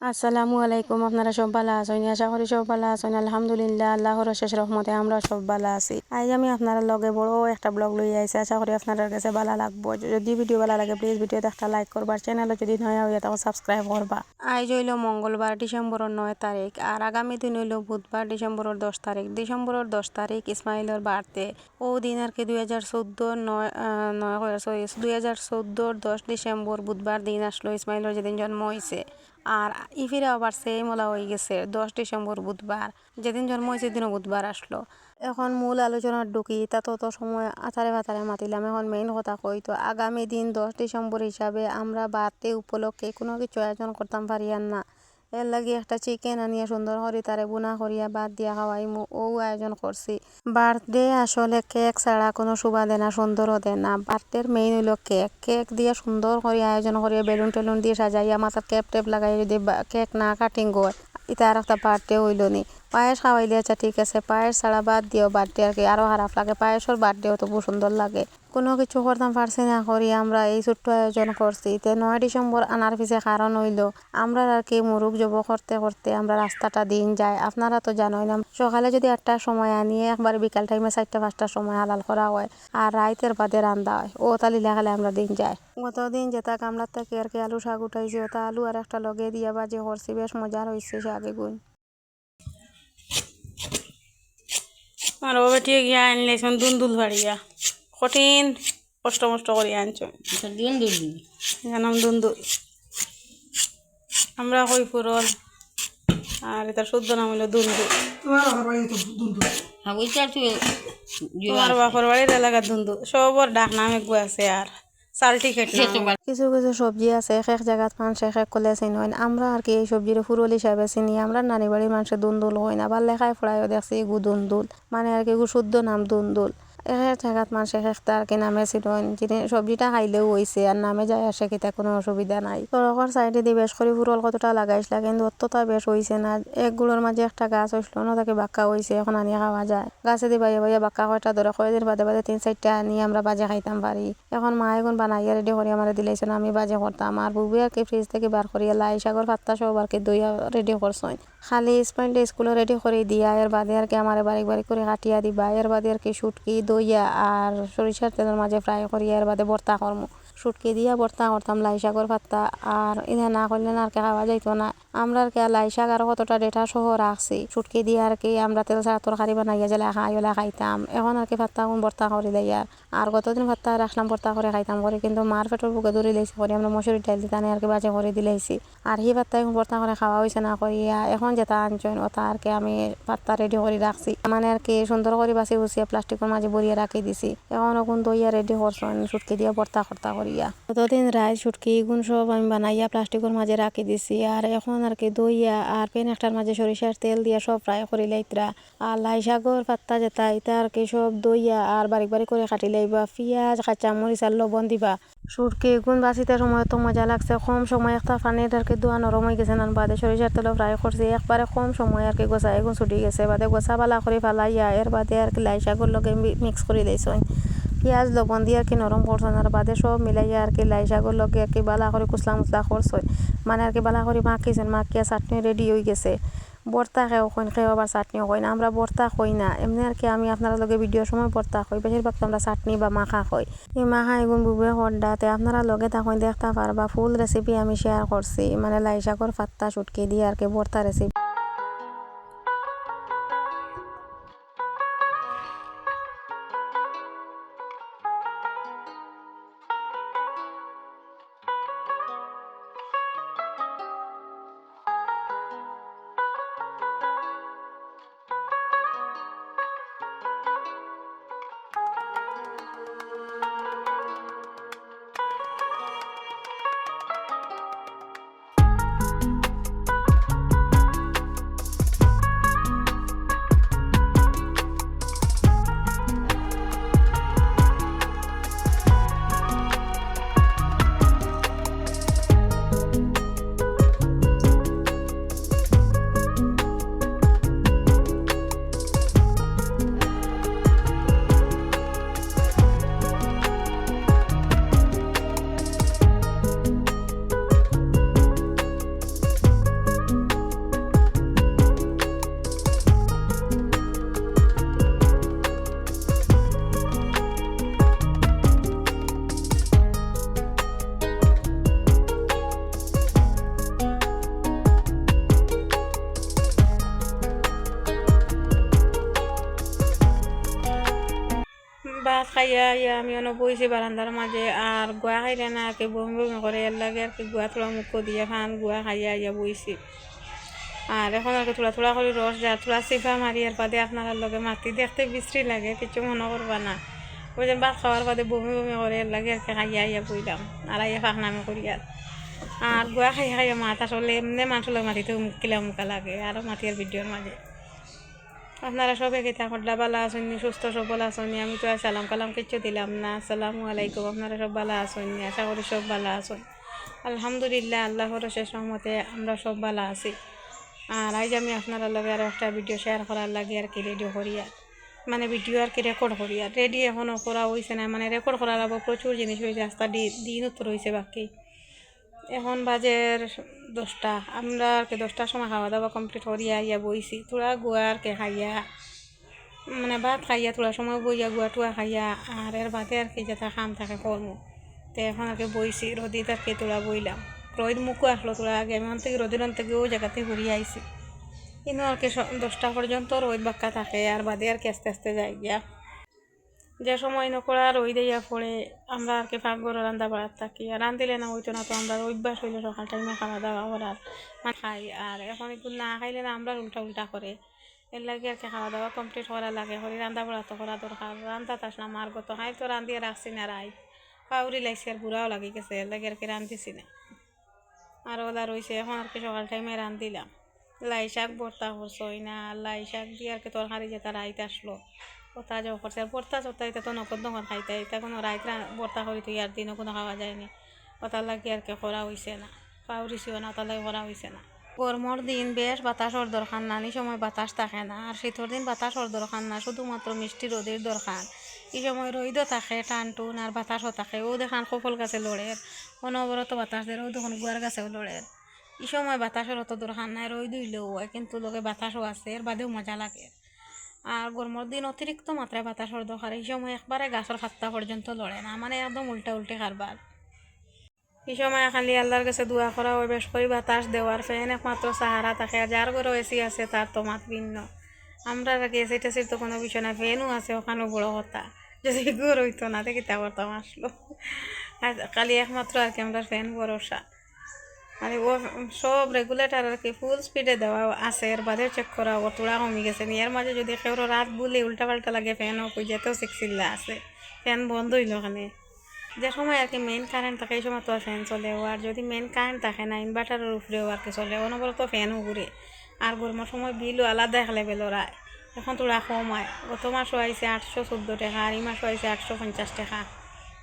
আসসালামু আলাইকুম, আপনারা সব ভালো আছেন? আশা করি সব ভালো আছেন। আলহামদুলিল্লাহ, আল্লাহর শেষ রহমতে আমরা সব ভালো আছি। আজ আমি আপনার লগে বড় একটা ব্লগ লই আইছি। আশা করি আপনাদের কাছে ভালো লাগবো। যদি ভিডিও ভালো লাগে প্লিজ ভিডিওতে একটা লাইক করবা। চ্যানেল যদি নয় হইয়া তখন সাবস্ক্রাইব করবা। আজ হইল মঙ্গলবার ডিসেম্বরের নয় তারিখ। আর আগামী দিন হইল বুধবার, ডিসেম্বরের দশ তারিখ। ডিসেম্বরের দশ তারিখ, ইসমাইলের বার্থডে। ও দিন আর কি দুই হাজার চোদ্দ নয় নয়, সরি, দুই হাজার চোদ্দোর দশ ডিসেম্বর বুধবার দিন আসলো। ইসমাইলের যেদিন জন্ম হয়েছে আর ইফিরে আবার সেই ওলা হয়ে গেছে, দশ ডিসেম্বর বুধবার। যেদিন জন্ম হয়েছে সেদিনও বুধবার আসলো। এখন মূল আলোচনার ঢুকি, তা তত সময় আতারে বাতারে মাতিলাম। এখন মেইন কথা কই, তো আগামী দিন দশ ডিসেম্বর হিসাবে আমরা বার্থডে উপলক্ষে কোনো কিছু আয়োজন করতাম পারি আর না। এর লাগি একটা চিকেন আনিয়া সুন্দর করে তারে বুনা করিয়া বাদ দিয়া খাওয়াই মু ও আয়োজন করছি। বার্থডে আসলে কেক ছাড়া কোনো শোভা দেয় না, সুন্দরও দেয় না। বার্থডের মেইন হইল কেক। কেক দিয়ে সুন্দর করে আয়োজন করিয়া বেলুন টেলুন দিয়ে সাজাইয়া মাথার ক্যাপ টেপ লাগাইয়া যদি কেক না কাটিং হয় আর একটা বার্থডে হইল নি। পায়েস খাওয়াইলে আচ্ছা ঠিক আছে, পায়েস ছাড়া বাদ দিও বার্থডে আর কি। আরও খারাপ লাগে, পায়েসের বার্থডেও তো বহু সুন্দর লাগে। কোনো কিছু করতাম পারছি না, করি আমরা এই ছোট্ট আয়োজন করছি। তে নয় ডিসেম্বর আনার পিছে কারণ হইল, আমরা আর কি মুরুখ জব করতে করতে আমরা রাস্তাটা দিন যায় আপনারা তো জানোই না, সকালে যদি আটটার সময় আনিয়ে একবার বিকাল টাইমে চারটা, পাঁচটার সময় হালাল করা হয়, আর রাইতের বাদে রান্দা হয়। ও তালি লাগালে আমরা দিন যাই। গতদিন যেটা কামলার থেকে আর কি আলু শাক উঠাইছি, ওটা আলু আর একটা লগে দিয়া বাজে করছি, বেশ মজার হয়েছে শাকে গুণ আর ও বেটিয়ে গিয়া দুন দুল ভাড়িয়া কঠিন কষ্ট মষ্ট করে আনছ। এটা দিন দিবি। জানাম দুন্দুল আমরা কই ফুরল? আর এটার শুদ্ধ নাম হইল দুন দুল। তুই তোমার বাপর বাড়ির এলাকার দুন্দু সবর ডাক নাম একগু আছে আর। কিছু কিছু সবজি আছে এক এক জায়গাত মানুষ এক এক কলে চিনি হয় আমরা আর কি এই সবজির ফুরলি হিসাবে চিনি আমরা নানি বাড়ির মানুষের দুন্দুল হয় না আবার লেখায় পড়াইও দেখছি গু দুন্দুল। মানে আর কি গু শুদ্ধ নাম দুন্দুল। জায়গাত মানুষ এক একটা আর কি নামে যিনি সবজিটা খাইলেও হয়েছে আর নামে যায় আসে কিতা কোনো অসুবিধা নাই। সড়কের সাইডে দিয়ে বেশ করে ফুরল কতটা লাগাইছিল, কিন্তু অতটা বেশ হয়েছে না। একগুলোর মাঝে একটা গাছ হইছিল না, তাকে বাক্কা হয়েছে এখন আনিয়ে খাওয়া যায়। গাছে দিয়ে বাইয়া বাইয়া বাক্কা কয়টা ধরে কয়দিন বাদে বাদে তিন চারটা আনিয়ে আমরা বাজে খাইতাম পারি এখন মা এখন বানাইয়া রেডি করে আমার দিলাইছেন আমি বাজে করতাম। আর বুবু আর কি ফ্রিজ থেকে বার করিয়া লাই শাগর পাত্তা সব আর কি দইয়া রেডি করছেন খালি স্পেন্ডে স্কুলে রেডি করে দিয়া, এর বাদে আর কি আমার বারিক বারিক করে কাটিয়া দিবা, এর বাদে আর কি সুটকি দইয়া আর সরিষার তেলের মাঝে ফ্রাই করিয়া, এর বাদে ভর্তা করমু। সুটকি দিয়া ভর্তা করতাম লাই শাকর আর এনে না করলে না আর কি খাওয়া যাইতো না। আমরা আর কি লাই শাক আর কতটা ডেটা সহ রাখছি। শুটকি দিয়ে আর কি আমরা তেল ছাড়া তরকারি বানাইয়া জেলা খাই, ওলা খাইতাম। এখন আর কি এখন ভর্তা করে দেয় আর। আর গতদিন ভাতটা রাখলাম, ভর্তা করে খাইতাম। করে কিন্তু মার পেটের বুকে ধরে লাইছি করে আমরা মসুরি ডাল দিতাম আর কি বাজে করে দিলাইছি আর সেই ভাতটা এখন ভর্তা করে খাওয়া হয়েছে না করিয়া এখন যেটা আনছেন ওটা আর কি আমি ভাতটা রেডি করে রাখছি মানে আর কি সুন্দর করে বাছি বুছিয়ে প্লাস্টিকের মাঝে ভরিয়ে রাখি দিছি। এখন ওগুন দইয়া রেডি করছেন শুটকি দিয়ে ভর্তা কর্তা করিয়া গতদিন রায় শুটকি গুণ সব আমি বানাইয়া প্লাস্টিকের মাঝে রাখি দিছি। আর এখন আর কি দইয়া আর পেন একটার মাঝে সরিষার তেল দিয়া সব ফ্রাই করি লাইতরা। আর লাই শাকর পাত্তা যেটা এটা আর কি সব দইয়া আর বারিক বারিক করে কাটি লাইবা। পিঁয়াজ, কাঁচা মরিচ আর লবণ দিবা। সুরকি গুণ বাঁচিতে সময় তো মজা লাগছে। কম সময় একটা পানির আর কি দোয়া নরম হয়ে গেছে না বাদে সরিষার তেল ফ্রাই করছি। একবারে কম সময় আর কি গোসা এগুন ছুটি গেছে। বাদে গোসা বালা করে ফালাইয়া, এর বাদে আর কি লাই শাকর লগে মিক্স করে দিয়েছেন পেঁয়াজ লবণ দিয়ে আর কি নরম করছেন আর বাদে সব মিলাইয়া আর কি লাই শাকর লগে আর কি বালা করে কুচলা মুচলা করছেন মানে আর কি বালা করে মাখিছেন মাখিয়া চাটনি রেডি হয়ে গেছে। বর্তা খেও কইন খেও আবার চাটনিও কই না, আমরা বর্তা কই না। এমনি আর কি আমি আপনারা লগে ভিডিওর সময় বর্তা কই বেশিরভাগ তো আমরা চাটনি বা মাখা কই এই মাখা এগুন বুবে হড্ডাতে আপনারা লগে তখন দেখতে পারবা ফুল রেসিপি আমি শেয়ার করছি মানে লাই শাকর পাত্তা শুটকি দিয়ে আর কি বর্তা রেসিপি আমি অন বইছি বারান্দার মাঝে আর গুয়া খাইলে না আর কি বমি বমি করে, এর লাগে আর কি গুয়া থোড়া মুখ দিয়ে ফান গুয়া খাইয়া ইয়া বইছি। আর এখন আর কি থোড়া থোড়া করে রস যা, থোড়া চিফা মারি আর বাদে আপনার লগে মাটি দেখতে বিশ্রী লাগে, কিছু মনে করবা না। ওই যে ভাত খাওয়ার বাদে বমি বমি করে, এর লাগে আর কি খাইয়া ইয়া বইলাম, আর আইয়া ফাঁকনামি করি আর। আর গুয়া খাইয়া খাইয়া মাথা আসলে এমনি মানুষের মাটিতে মুকিলা মুখা লাগে আরও মাটির ভিডিওর মাঝে। আপনারা সবাই খেতে হড্ডা বালা আসেননি, সুস্থ সবল আসেননি, আমি তো আর সালাম কালাম কিচ্ছু দিলাম না। আসসালামু আলাইকুম, আপনারা সব ভালো আসেননি, আশা করি সব ভালো আসেন। আলহামদুলিল্লাহ, আল্লাহর শেষ রহমতে আমরা সব ভালো আছি। আর আজ আমি আপনারা লগে আর একটা ভিডিও শেয়ার করার লাগে আর কি রেডিও করি আর। মানে ভিডিও আর কি রেকর্ড করি আর। রেডি এখনও করা হয়েছে না মানে রেকর্ড করার আবার প্রচুর জিনিস হয়েছে রাস্তা দিন উত্তর হয়েছে বাকি। এখন বাজের দশটা। আমরা আর কি দশটার সময় খাওয়া দাওয়া কমপ্লিট করিয়া ইয়া বইছি। তোরা গুয়া আর কি খাইয়া মানে ভাত খাইয়া তোরা সময় বইয়া গুয়া টুয়া খাইয়া, আর এর বাদে আর কি যেটা খাম থাকে কর্ম। তো এখন আর কি বইছি, রদিত আর কি তোরা বইলাম। রোদ মুখও আসলো তোরা আগে, আমি থেকে রোদের থেকে ওই জায়গাতে ঘুরিয়ে আইছি। কিন্তু আর কি দশটা পর্যন্ত রোদ বাক্কা থাকে, আর বাদে আর কি আস্তে আস্তে যাই গিয়া যে সময় নকরা রই দিয়া পড়ে আমরা আর কি পাকঘর রান্না বাড়ার থাকি। আর রান্ধিলে না হইতো না তো আমরা অভ্যাস হইলে সকাল টাইমে খাওয়া দাওয়া করার খাই। আর এখন একটু না খাইলে না আমরা উল্টা উল্টা করে। এর লাগে আর কি খাওয়া দাওয়া কমপ্লিট করা লাগে। হরি রান্না বাড়া তো করা দরকার। রান্না তাস না মার গত খাই তো রান্ধিয়ে রাখছি না রাই। পাউরি লাগছে আর বুড়াও লাগি গেছে। এর লাগে আর কি রান্ধিছি না। আর ওলা রয়েছে এখন আর কি সকাল টাইমে রান্ধিলাম। লাই শাক ভর্তা করছই না। লাই শাক দিয়ে আর কি তরকারি যেটা রাইতে আসলো। ওটা যাও করছে আর ভর্তা চর্তা এটা তো নকদ নকদ খাইতে এটা কোনো রাইত ভর্তা করি তুই আর দিনও কোনো খাওয়া যায়নি ওটার লাগে আর কি করা হয়েছে না পাউরিছিও না, ওটার লাগে করা হয়েছে না। গরমর দিন বেশ বাতাসর দরকার না এই সময় বাতাস থাকে না। আর শীতর দিন বাতাসর দরকার না শুধুমাত্র মিষ্টি রোদের দরকার এই সময় রোদও থাকে টান টুন আর বাতাসও থাকে। ও দেখান সফল গাছে লড়ে। অনবরত বাতাস দেয় ও দেখুন গুয়ার গাছেও লড়ের এই সময় বাতাসের অত দরকার নাই রোদ দিলেও হয়, কিন্তু লোকে বাতাসও আছে এর বাদেও মজা লাগে। আর গরমের দিন অতিরিক্ত মাত্রায় বাতাসর দরকার এই সময় একবারে গাছের খাত্তা পর্যন্ত লড়ে না মানে একদম উল্টা উল্টে কারবার এই সময় খালি আল্লাহর কাছে দোয়া করা হয় বেশ করে বাতাস দেওয়ার ফ্যান একমাত্র সাহারা থাকে যার ঘরে এসি আছে তার তো মাত ভিন্ন। আমরা কি এসি টেসির তো কোনো বিষয় না ফ্যানও আছে ওখানেও বড় কথা। যদি ঘর হইতো না দেখি তা আসলো আর খালি একমাত্র আর কি আমরা ফ্যান ভরসা মানে ও সব রেগুলেটার আর কি ফুল স্পিডে দেওয়া আছে। এর বাদে চেক করা অতটা কমে গেছে নি। এর মাঝে যদি কেউ রাত বলে উল্টা পাল্টা লাগে ফ্যান কই যেতেও শিখছিল্লা আছে। ফ্যান বন্ধ হইল ওখানে যে সময় আর কি মেইন কারেন্ট থাকে, এই সময় তো আর ফ্যান চলে ও আর যদি মেইন কারেন্ট থাকে না ইনভার্টারের উপরেও আর কি চলে অনবরত ফ্যানও ঘুরে। আর গরমের সময় বিলও আলাদা খেলে লেভেলের আয় এখন তোরা কম হয়। গত মাসও আইছে আটশো চোদ্দ টাকা, আর এই মাসও আইছে আটশো পঞ্চাশ টাকা।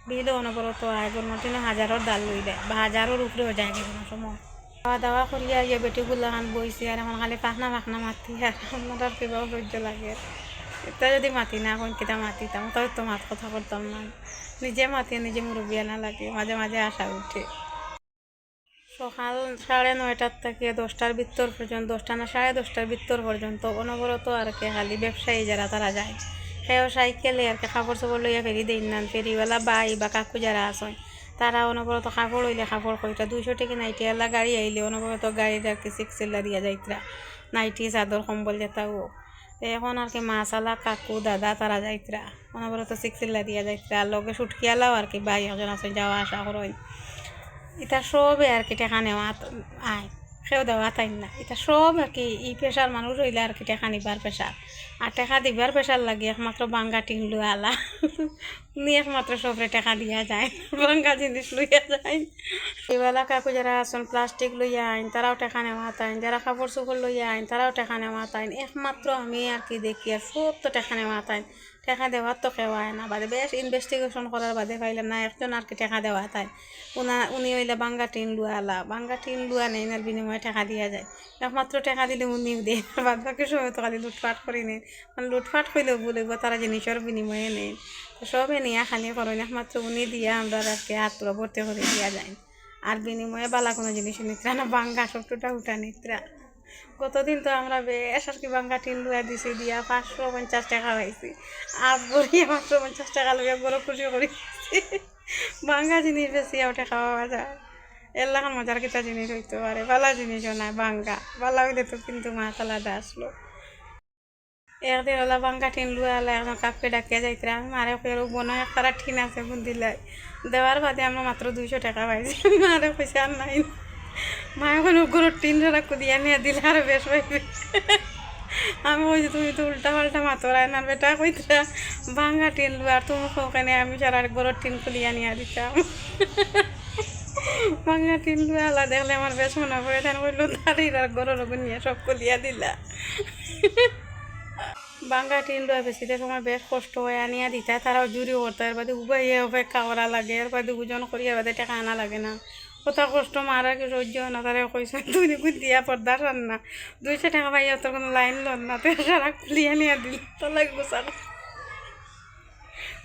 বিলও অনবরত আয় গরমের দিনে হাজারের ডাল লই দেয় বা হাজারের উপরেও যায় কোনো সময়। খাওয়া দাওয়া করিয়া ইয়ে বেটিগুলো খান বইছে আর এখন খালি পাখনা পাখনা মাতি আর আপনার কিবা সহ্য লাগে। এটা যদি মাতি না কোন কিতা মাতিতাম তাই তো মাত কথা করতাম না। নিজে মাতি নিজে মুরব্বিয়া না লাগে মাঝে মাঝে আসা উঠে। সকাল সাড়ে নয়টার থেকে দশটার ভিতর পর্যন্ত দশটা না সাড়ে দশটার ভিতর পর্যন্ত অনবরত আর কে খালি ব্যবসায়ী যারা তারা যায়। সেও সাইকেলে আর কি কাপড় চাপড় লইয়া ফেরি দেই না, ফেরিওয়ালা বাই বা কাকু যারা আছে তারা অনবরত কাপড় হইলে কাপড় কইটা দুইশো টাকা নাইটি এলা গাড়ি আইলে অনবরত গাড়ির আর কি সিক্স সেল্লা দিয়া যাইতরা, নাইটি চাদর কম্বল যেটা ও তো এখন আর কি মাছালা কাকু, দাদা তারা যাইতরা, অনবরত সিক্স সেল্লা দিয়া যাইতরা লগে সুটকিয়ালাও আর কি বাই একজন আছে যাওয়া আসা করেন। এটা সবে আর কি টেকা নেওয়া আয়। সেও দেওয়া তাই না এটা সব আর কি ই পেশার মানুষ হইলে আর কি টেকা নিবার পেশার আর টেকা দিবার পেশার লাগে একমাত্র বাঙ্গা টিন লুয়ালা উনি একমাত্র সবরে টেকা দিয়া যায় বাঙ্গা জিনিস লইয়া যায়। এবেলা কাকু যারা আসন প্লাস্টিক লইয়া আইন তারাও টেকা নেওয়া তাইন যারা কাপড় চোপড় লইয়া আইন তারাও টেকা নেওয়া তাইন একমাত্র আমি আর কি দেখি আর সব তো টেকা নেওয়া তাইন টেকা দেওয়ার তো কেওয়ায় না। বাদে বেশ ইনভেস্টিগেশন করার বাদে পাইলাম না একজন আর কি টেকা দেওয়া তাই। উনা, উনি হইলে বাঙ্গা টিন লুয়ালা বাঙ্গা টিন লুয়া নেই এর বিনিময়ে টাকা দিয়া যায়। একমাত্র টাকা দিলে উনিও দেন বাদ বাকি সময় তো খালি লুটপাট করে নেন মানে লুটপাট করলেও বলব তারা জিনিসের বিনিময়ে নেন সবে নিয়ে খালি করেন একমাত্র উনি দিয়া, আমরা আর কি হাত ভর্তি করে দিয়া যায়। আর বিনিময়ে বালা কোনো জিনিস নিত্রা না বাঙ্গা সবটুটা উঠা নিত্রা। গতদিন তো আমরা বেশ আর কি বাঙ্গা টিন লুয়া দিছি, দিয়া পাঁচশো পঞ্চাশ টাকা পাইছি। আর বলিয়া পাঁচশো পঞ্চাশ টাকা লইয়া বড় খুশি করি বাঙ্গা জিনিস বেশি ওটা খাওয়া যায়। এলাকার মজার কিতা জিনিস হইতে পারে বালা জিনিসও নাই বাঙ্গা। বালা হইলে তো কিন্তু মাছ আলাদা আসলো। একদিন ওলা বাঙ্গা টিন লুয়ালা এখন কাপকে ডাকিয়া যাইতে আমি মারে বোন একটা ঠিন আছে বুন্দিলাই দেওয়ার বাদে আমরা মাত্র দুইশো টাকা পাইছি। মারে পয়সা নাই মা এখন গরুর টিন রাখো দিয়া নিয়ে দিলে আরও বেশ আমি কইছি তুমি তো উল্টা পাল্টা মাতরাই না বেটা কইতা, ভাঙ্গা টিন লুয়ার তুমি ওখানে আমি সারা টিন খুলিয়া নিয়ে দিতাম। ভাঙ্গা টিন লুয়ালা দেখলে আমার বেশ মনে পড়ে তেন কইলো দাঁড়িয়ে গরুর নিয়ে সব খুলিয়া দিলা। বাঙ্গা টিন লয় বেশিতে সময় বেশ কষ্ট হয় আনিয়া দিতা তারাও জুড়ি করতো, এর বাদে উবাইয়ে করা লাগে, এর বাদে ওজন করি, এর বাদে টাকা আনা লাগে না। কত কষ্ট, মারা কি সহ্য হয় না। তারা কইছে তুই নাকি দিয়া পর্দা সার না। দুইশো টাকা পাই তোর কোনো লাইন লন না। তুই সারা খুলিয়া নিয়ে দিল। তোর লাগে গুছা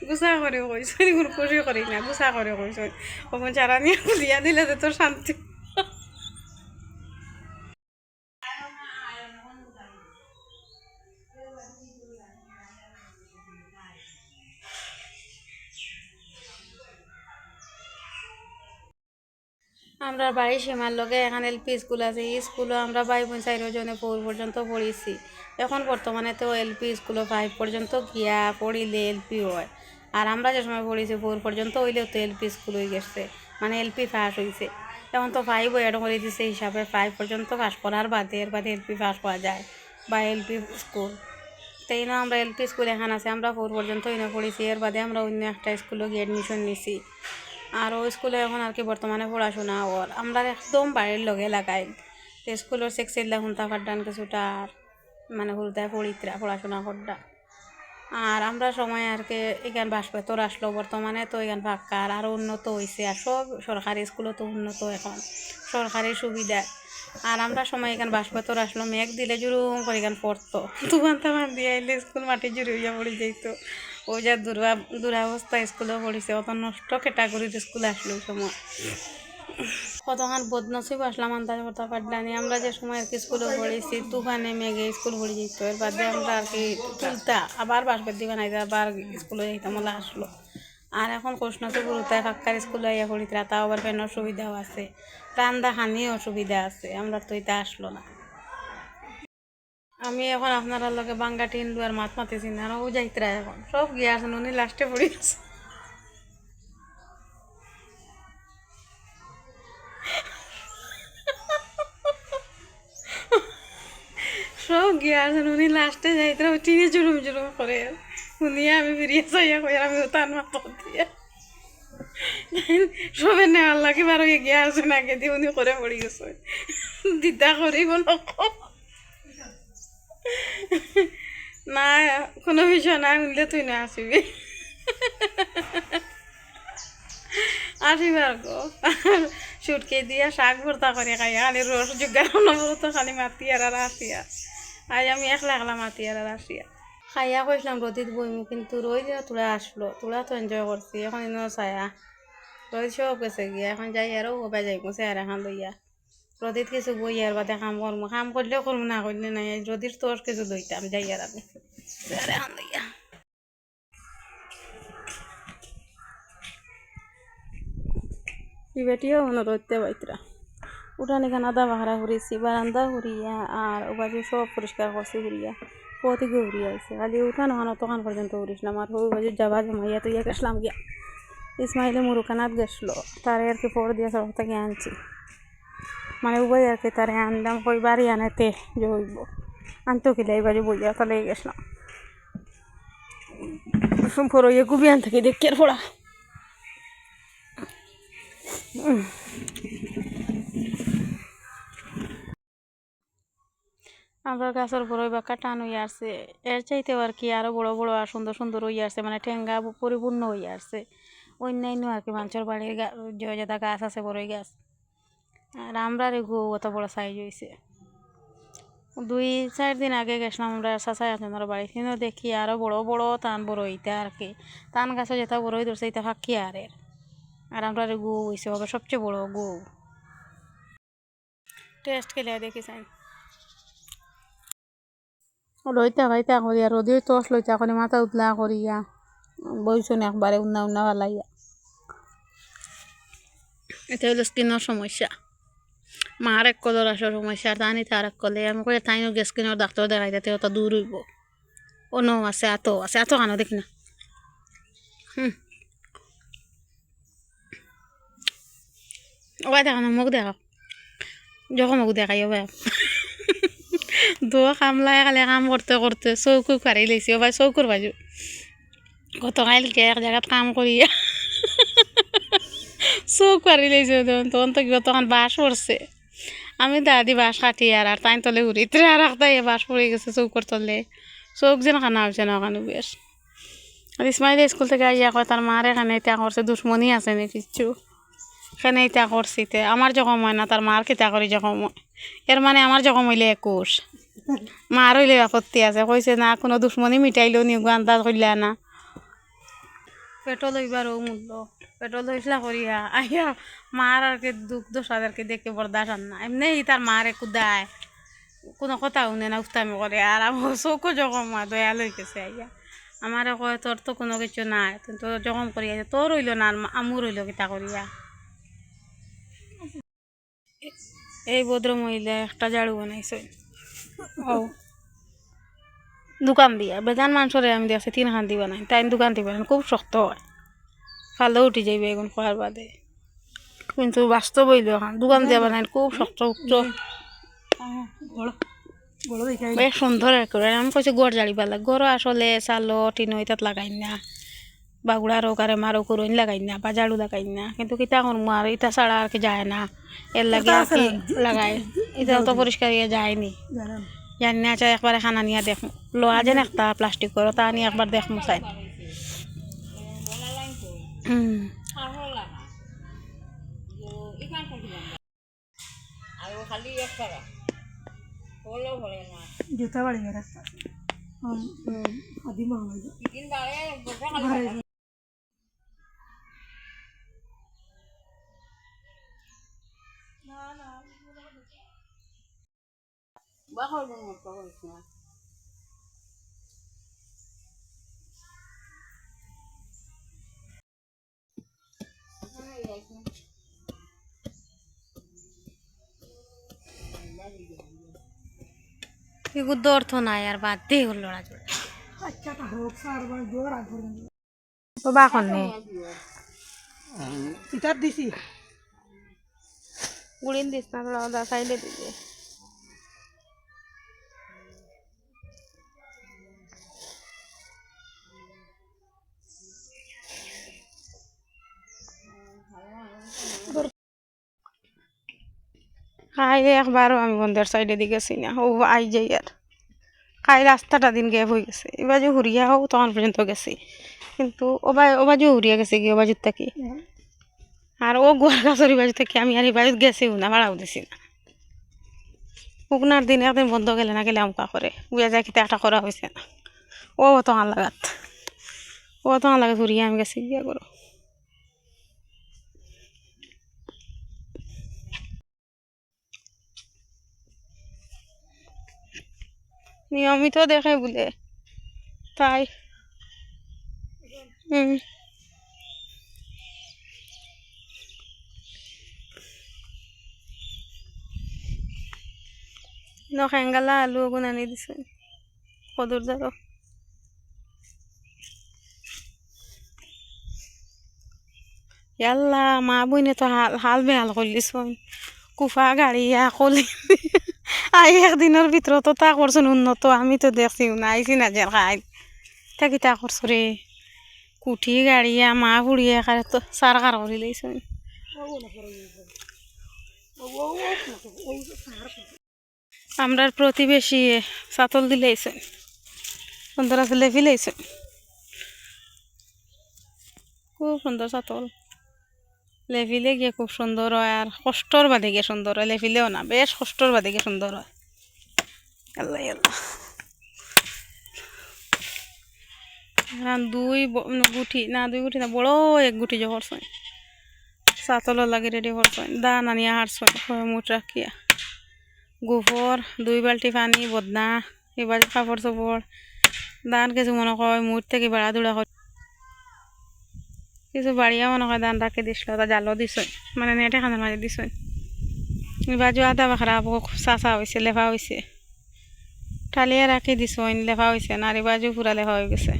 গুছা করে কইছ কোনো করি না, গুছা করে কইছ। কখন চারা নিয়ে খুলিয়া দিলে তো তোর শান্তি আমরা বাড়ি সীমার লগে এখানে এলপি স্কুল আছে। এই স্কুলও আমরা ভাই বোন চাইরো জনে ফোর পর্যন্ত পড়িছি। এখন বর্তমানে তো এলপি স্কুলও ফাইভ পর্যন্ত গিয়া পড়িলে এলপি হয়। আর আমরা যে সময় পড়িছি ফোর পর্যন্ত হইলেও তো এলপি স্কুল হয়ে গেছে। মানে এলপি পাস হয়েছে এখন তো ফাইভ এড করে দিছে হিসাবে ফাইভ পর্যন্ত পাস করার বাদে এর বাদে এলপি পাস করা যায় বা এলপি স্কুল। তাই না আমরা এলপি স্কুল এখানে আছে, আমরা ফোর পর্যন্ত ইনে পড়েছি। এর বাদে আমরা অন্য একটা স্কুলে গিয়ে অ্যাডমিশন নিছি। আর ওই স্কুলে এখন আর কি বর্তমানে পড়াশোনা ওর। আমরা একদম বাড়ির লগে লাগাই তো স্কুলের সেক্সিল্লা হুন্তা ফাড্ডান কিছুটা আর মানে হুলতায় পড়িতরা, পড়াশোনা করডা আর আমরা সময় আর কি এখান বাসপেতর আসলো বর্তমানে তো এখান ফাঁকা। আর আরও উন্নত হয়েছে আর সব সরকারি স্কুলও তো উন্নত এখন। সরকারি সুবিধা। আর আমরা সময় এখান বাসপেতর আসলো, মেঘ দিলে জুরুম করে এখান পড়তো। তুমান তামান দিয়ে এলে স্কুল মাটি জুড়ে হইয়া পড়ে যাইত। ওই যা দুরা দুরাবস্থা স্কুলে পড়িছে, অত নষ্ট ক্যাটাগরির স্কুলে আসলো সময়। কতক্ষণ বদনসিব আসলাম আন্দাজ কথা পাডলানি আমরা যে সময় আর কি স্কুলে পড়েছি, তুফানে মেঘে স্কুল পড়ে যেত। এর বাদে আমরা আর কি তুলতা আবার বাসপের দিবে নাই আবার স্কুলে যেতাম বলে আসলো। আর এখন কৃষ্ণতে গুরুতায় ফাক্কার স্কুলে ইয়া পড়িতরা, তাও আবার ফ্যানের সুবিধাও আছে। রান্দা খানিও অসুবিধা আছে, আমরা তো এটা আসলো না। আমি এখন আপনারা লগে বাঙ্গা টিন আর মাত মাতিছি না ও যাইতরা এখন। সব গিয়ে আছেন উনি লাস্টে পড়ে গেছে সব গিয়ে আছেন উনি লাস্টে যাইতরা ওই টিনে জুরুম জুরুম করে। উনি আমি ফিরিয়ে যাইয়া কই আমি তার মাত দিয়ে। সবে নেওয়ার লাগে বারো গিয়ে আসেন আগে দিয়ে উনি করে পড়ে গেছে। দিদা করিব নকম না কোনো বিষয় নাই উনলে তুই না আসবি। আসিবার গো সুটকে দিয়া শাক ভর্তা করে খাই, খালি রস জোগাড় তো খালি মাতি আর আর আসিয়া আজ আমি একলা একলা মাতি আর আর আসিয়া খাইয়া কইছিলাম রোদিত বইমু কিন্তু রোদ তোরা আসলো। তোরা তো এনজয় করছি এখন ইনো ছায়া। রোদ সব গেছে গিয়া, এখন যাই আরও যাই মুছে আর এখন লইয়া রোদিত কিছু বই আর বাদে কাম করব। কাম করলেও করব, না করলে নাই। রোদির তোর কিছু লইতাম যাই আর আমি। বেটিও মনে রইতে পাইতরা উঠান এখানে আদা বাহারা ঘুরিয়েছি, বারান্দা ঘুরিয়া, আর ওবাজে সব পরিষ্কার করছি ঘুরিয়া। পথে ঘুরিয়ে আইছে। খালি উঠান ওখানে তখন পর্যন্ত ঘুরিছিলাম আর ওই বাজে যাবা জমাইয়া তো ইয়া গেছিলাম গিয়া। ইসমাইলে মুরুকানাত গেছিল তারে আর কি পর দিয়া সব থেকে আনছি। মানে উবাই আর কি তারে আনলাম কই বাড়ি আনাতে যে হইব আনতো কিলা এই বাজে বইয়া তাহলে গেছিলাম পর ইয়ে গুবি আন থেকে দেখি আর পড়া আমরা গাছের বড় বা কাটান হয়ে আসছে। এর চাইতেও আর কি আরও বড় বড় আর সুন্দর সুন্দর হয়ে আসছে মানে ঠেঙ্গা পরিপূর্ণ হয়ে আসছে। অন্যান্য আর কি মানুষের বাড়ির যে গাছ আছে বড়ই গাছ। আর আমরা রে গো, অত বড় সাইজ হয়েছে দুই, চার দিন আগে গেছিলাম আমরা চাচাই আছে আমার বাড়ি। কিন্তু দেখি আরও বড় বড় তান বড় হইতে আর কি। তান গাছও যেটা বড় হয়ে ধরছে, এটা ফাঁকি আর আর আমরা রে গো হয়েছে হবে সবচেয়ে বড় গো। টেস্ট খেলে দেখি চাই। লইতা ভাইতা করিয়া রোদিও টস লইতা করে, মাথা উতলা করিয়া। বইছুন একবারে উন্না উন্না ভালাইয়া এটা হলো স্কিনের সমস্যা। মার এক কলর আসার সমস্যা আর তানি তার এক কলে। আমি করে তাইও গ্যাস স্কিনের ডাক্তার দেখাই যাতে ওটা দূর হইব। ও ন, আছে, আতো আছে, আতো কানো দেখি না। হুম। ওই দেখো মুখ দেখো যখন মুখ দেখাই ওবাই কাম কামলাই খালি কাম করতে করতে চৌকু কাঢ়ি লৈছে ওবাই চৌকুর বাজু। গতকালকে এক জায়গাত কাম করি চৌক কাঢ়ি লৈছে তখন তো কিবা তখন বাস পড়ছে আমি দাদি বাস কাটি আর আর তাই তলে ইতরে আর একটাই বাস পড়ে গেছে চৌকর তলে। চৌক যেন খানা হয়েছে না ওখানে বেশ। আর ইসমাইল স্কুল থেকে আইয়া কয়, তার মার এখানে এটা করছে দুশ্মনী আছে নি কিচ্ছু। এখানে এটা করছি তে আমার যখন হয় না, তার মার কিতা করি যখন হয়। এর মানে আমার যখন হইলে একুশ। মার হইলে আপত্তি আছে। কইছে, না, কোনো দুশ্মনী মিটাইলেও নি আন্দাজ করলে না। পেট্রোল হইবারও মূল্য। পেট্রোল হইসলা করিয়া। আইয়া মার আর কি দুঃখ দোষাদেরকে দেখে বরদাস না। এমনি তার মারে কুদায় কোনো কথা শুনে না, উস্তামি করে। আর আমার চৌকো জখম দয়া লই গেছে আইয়া। আমার কয়, তোর তো কোনো কিছু নাই। তুই তো জখম করি আছে তোর রইল না, আর আমুর রইল কিতা করিয়া? এই ভদ্র মহিলা একটা ঝাড়ু বানাইছে। ও দোকান দিয়া। বেজান মানুষরে আমি দেখছি তিন খান দিবা নাই তাই দোকান দিবা নাই খুব শক্ত হয়। খালেও উঠি যাইবে এখন খোয়ার বাদে। কিন্তু বাস্তব হইল এখন দোকান দিয়া বানাই খুব শক্ত উক্ত বেশ সুন্দর করে আমি কইছি গড় জাড়ি পালা। গড় আসলে চালো টিনো ইতাত লাগাই না বাগুড়া রোকারে মারো করইন লাগাই না বা ঝাড়ু লাগাই না কিন্তু কিতা করব আর ইটা ছাড়া আর কি যায় না। এর লাগে আর কি লাগাই। এটা তো পরিষ্কার ইয়ে যায়নি জানি না চাই একবারে খানা নিয়ে দেখ লোয়া যেন একটা প্লাস্টিক করো তা নিয়ে একবার দেখ চাই। হুম আৰু খালি এক পাৰা হ'লেও ভৰে না। জোতা বাড়ি এগুলো অর্থ নাই আর বাদ দিয়ে হল করবেন তো বাখন নেই ইটার দিছি। গুড়িন দিস না তোরা সাইডে দিবে। খাই একবারও আমি বন্ধের সাইডে দিয়ে গেছি না। ও আই যাই আর খাই রাস্তাটা দিন গ্যাপ হয়ে গেছে। এবার যে হুরিয়া হোক তখন পর্যন্ত গেছি। কিন্তু ওবা ওবাজু হুরিয়া গেছে কি ওবাজুর থাকি। আর ও গোয়ার গাছর বাজু থেকে আমি আর বাজুত গেছিও না ভাড়াও দিছি না। উগনার দিন একদিন বন্ধ গেলে না গেলে আমকা করে। বুয়া যায় কিতা একটা করা হয়েছে না। ও তো আন লাগাত ও তো আন লাগাত হুরিয়া আমি গেছি বিয়া করো নিয়মিত দেখে বলে। তাই। হুম। নখেঙ্গালা আলু ওগুন আনি দিছে। কদুর ধরো ইয়াল্লা, মা বইনে তো হাল হাল বেহাল করলিস কুফা গাড়িয়া কলি। আই, একদিনের ভিতৰত তা করছেন উন্নত আমি তো দেখছি না আইসি না যে খাই। থাকি তা করছ রে কুঠি গাড়িয়া মা বুড়িয়া কারে তো সার কার করি লাইছেন আমরার প্রতিবেশী সাতল দিলাইছেন সুন্দর আছে লেফি খুব সুন্দর সাতল লেফিলে গিয়ে খুব সুন্দর হয় আর কষ্টর বাদে গিয়ে সুন্দর হয়। লেফিলেও না, বেশ কষ্টর বাদে গিয়ে সুন্দর হয়। আল্লাহ আল্লাহ। দুই গুটি না দুই গুটি না, বড় এক গুটি যে করছেন সাতলও লাগে রেডি করছেন দান আনিয়া হারছেন মুঠ রাখিয়া গোবর দুই বালতি পানি, বদনা এবার কাপড় চোপড় দান কিছু মনে কয়, মুঠ থেকে বেড়া দৌড়া কিছু বাড়িয়া মনে হয় দান রাখি দিছিল তা জালও দিছ মানে নেটে খানের মাঝে দিছ। বাজু আদা বাখরা চাচা হয়েছে লেফা হয়েছে টালিয়া রাখি দিছ লেখা হয়েছে নারী বাজু পুরা লেখা হয়ে গেছে।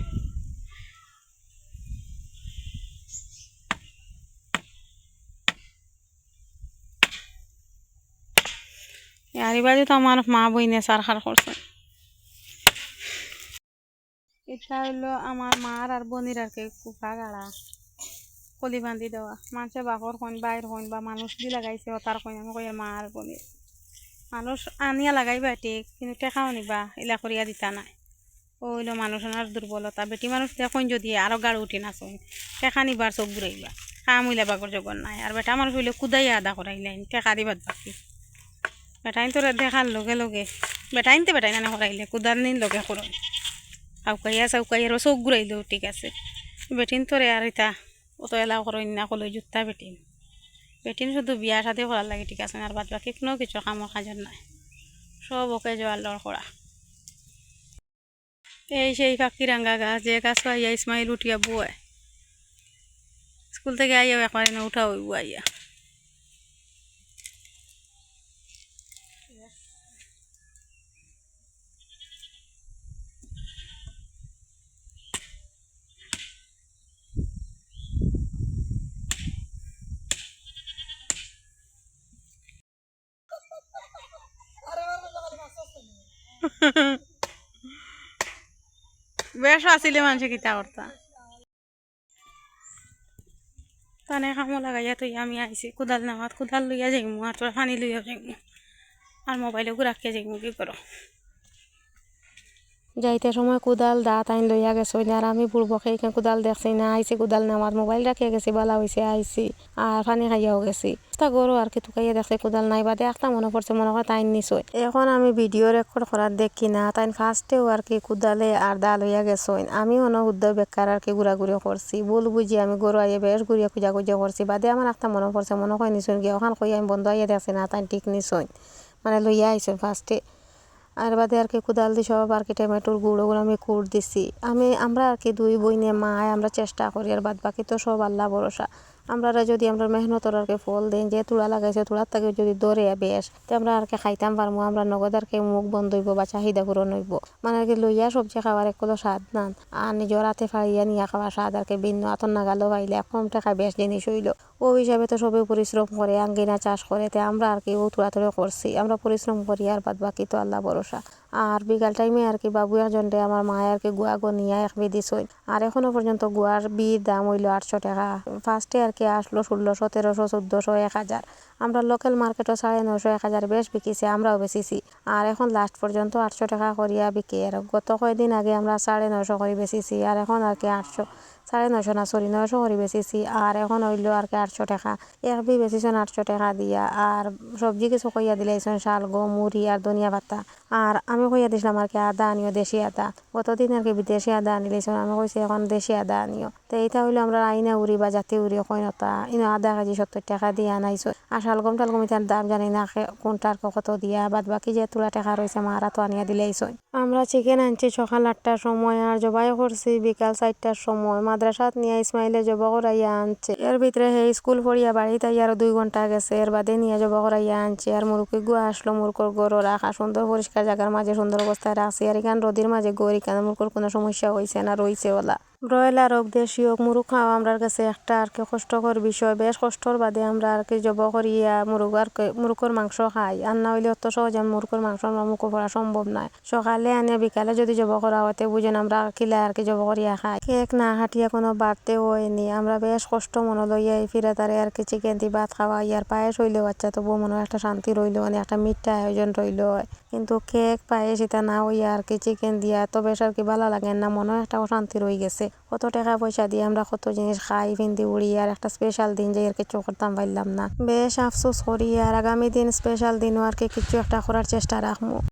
নারী বাজু তো আমার মা বইনে সারখার করছে এটা হইল আমার মার আর বনির আর কি কুফা গাড়া কলি বান্ধি দেওয়া। মানুষের বাপর কইন বাইর কইন বা মানুষ দি লাগাইছে তার কইন, আমি কই মা আর বনির মানুষ আনিয়া লাগাইবা ঠিক কিন্তু টেকাও নিবা ইলা করিয়া দিতা নাই। ও হইল মানুষের দুর্বলতা বেটি মানুষ দেখুন যদি আরও গাড়ি উঠি নাচুন, টেকা নিবার চোখ ঘুরাইবা কাম হইলে বাগর জগর নাই আর বেটা মানুষ হইলে কুদাইয়া আদা করাইলেন টেকা দিবাত বাকি। বেটাইন তোরা দেখার লগে লগে বেটাইন তো বেটাইন না করাইলে কুদার নিন লগে করো আউকাইয়া চাউকাইয়ারও চোখ ঘুরাইলেও ঠিক আছে। বেটিন তোরে আর ইতা অত এলাও করো না কলৈ জুতা বেটিন। বেটিন শুধু বিয়া সাথে করার লাগে, ঠিক আছে, আর বাদ বাকি কোনো কিছু কামর কাজের নাই। সব ওকে জোয়ার করা এই সেই ফাঁকি রাঙ্গা গাছ যে গাছ পাইয়া ইসমাইল উঠিয়া বুয়ায় স্কুল থেকে আইয়া একবার উঠা হইব আইয়া বেশ আসিলে মানুষে কিতা করতা? তানে কামো লাগাইয়া তুই আমি আইছি, কোদাল নামাত, কোদাল লইয়া যাইমু আর তোর পানি লইয়া যাইমু, আর মোবাইলও ঘুরাকিয়া যাইমু, কি করো? যাইতে সময় কোদাল দাঁত আইন লইয়া গেছে আর আমি পূর্বকে এখানে কোদাল দেখছি না, আইছি কোদাল নামাত মোবাইল রাখিয়া গেছি, বালা হয়েছে আইছি, আর পানি খাইয়াও গেছি। তা গরু আর কি তুকাইয়া দেখছে, কোদাল নাই বাদে একটা মনে পড়ছে, মনে হয় তাইন নিছই এখন আমি ভিডিও রেকর্ড করার দেখি না তাই ফার্স্টেও আর কি কোদালে আর দা লইয়া গেছইন আমি অন শুদ্ধ বেকার আর কি ঘুরাঘুরি করছি, ভুল বুঝি আমি গরু আইয়ে বেশ ঘুরিয়া খুঁজা খুঁজা করছি, বাদে আমার একটা মনে পড়ছে, মনে হয় নিছইন গিয়ে ওখান কই আমি বন্ধ আইয়া দেখছি না তাই ঠিক নিছইন মানে লইয়া আইসইন ফার্স্টে। আর বাদে আর কি কোদাল দিয়ে সব আর কি টমেটোর গুঁড়ো গুঁড়ো আমি কুড় দিছি। আমি, আমরা আর কি দুই বোনে মা আমরা চেষ্টা করি আর বাদ বাকি তো সব আল্লাহ ভরসা। আমরা যদি আমরা মেহনতর আর কি ফল দিন, যে তুলা লাগাইছে তুলার থেকে যদি দরে বেশ, তো আমরা আর কি খাইতাম পারব আমরা নগদ আর কি মুখ বন্ধ হইব বা চাহিদা পূরণ হইব। মানে আর কি লইয়া সবজি খাওয়ার এক একলো স্বাদ নান, আর নিজের হাতে ফাড়িয়া নিয়ে খাওয়া স্বাদ আর কি ভিন্ন আতন নাগালো পাইলে কম টাকা বেশ জিনিস হইল। ও হিসাবে তো সবে পরিশ্রম করে, আঙ্গিনা চাষ করে, তে আমরা আর কি ও তুড়াতুড়ি করছি। আমরা পরিশ্রম করি, আর বাদ বাকি তো আল্লাহ ভরসা। আর বিকাল টাইমে আর কি বাবু একজনটে আমার মায়ে আর কি গুয়া গনিয়া এক বিধি সই আর এখনও পর্যন্ত গুয়ার বির দাম হইল আটশো টাকা। ফার্স্টে আর কি আসলো ষোলোশো তেরোশো চোদ্দোশো, এক হাজার আমরা লোকাল মার্কেটও সাড়ে নশো, এক হাজার বেশ বিকিছি আমরাও বেচিছি। আর এখন লাস্ট পর্যন্ত আটশো টাকা করিয়া বিকি আর গত কয়দিন আগে আমরা সাড়ে নশো করে বেচিছি আর এখন আর কি আটশো সাড়ে নশো না সরি নশো করে বেচিছি আর এখন হইল আর কি আটশো টাকা, এক বি বেচিছেন আটশো টাকা দিয়া। আর সবজি কিছু কইয়া দিলাইছেন শাল, গম, মুড়ি আর ধনিয়া পাতা। আর আমি কইয়া দিছিলাম আর কি আদা আনিও, দেশি আদা। গতদিন আর কি বিদেশি আদা আনিলাইছেন আমি কইছি এখন দেশি আদা আনিও। তো এইটা হইল আমরা আইনা উড়ি বা জাতি উড়ি কইনতা ইনো আধা কেজি সত্তর টাকা দিয়ে আনাইছো আর শালগম টালগম ইতার দাম জানি না কোনটার কত দিয়া, বাদ বাকি যে তুলা টাকা রয়েছে মারা তো আনিয়া দিলাইছো আমরা চিকেন আনছি সকাল আটটার সময়, আর জবাই করছি বিকাল চারটার সময়। মাদ্রাসাত নিয়ে ইসমাইলে জব করাইয়া আনছে। এর ভিতরে হে স্কুল পড়িয়া বাড়িতে আর দুই ঘণ্টা গেছে। এর বাদে নিয়ে জব করাইয়া আনছে। আর মুরুকি গুয়া আসলো মুরকর গরু রাখা সুন্দর পরিষ্কার জায়গার মাঝে সুন্দর অবস্থায় রাখছে আর এখান রোদির মাঝে গড়ি কেন মুরকর কোনো সমস্যা হয়েছে না রয়েছে ওলা ব্রয়লার হোক, দেশি হোক মুরুখ খাওয়া আমরার কাছে একটা আর কি কষ্টকর বিষয়। বেশ কষ্টর বাদে আমরা আর কি জব করিয়া মুরগ আর মুরগর মাংস খাই। আর না হইলে অত সহজে মুরগর মাংস আমরা মুখো করা সম্ভব নয়। সকালে আনিয়া বিকালে যদি জব করা হতে বুঝেন আমরা কিলা আর কি জব করিয়া খাই। কেক না হাঁটিয়া কোনো বাড়তে হয়নি। আমরা বেশ কষ্ট মনে লইয়া এই ফিরে তারে আর কি চিকেন দি ভাত খাওয়া ইয়ার পায়েস হইলেও বাচ্চা তবুও মনে একটা শান্তি রইল মানে একটা মিঠা আয়োজন রইল। কিন্তু কেক পায়েস এটা না হইয়া আর কি চিকেন দিয়া এত বেশ আর কি ভালো লাগে না? মনে একটা শান্তি রয়ে গেছে। কত টাকা পয়সা দিয়ে আমরা কত জিনিস খাই, পিন্দি উড়ি, আর একটা স্পেশাল দিন যে আর কিছু করতাম পারলাম না। বেশ আফসোস করি, আর আগামী দিন স্পেশাল দিনও আর কি কিছু একটা করার চেষ্টা রাখব।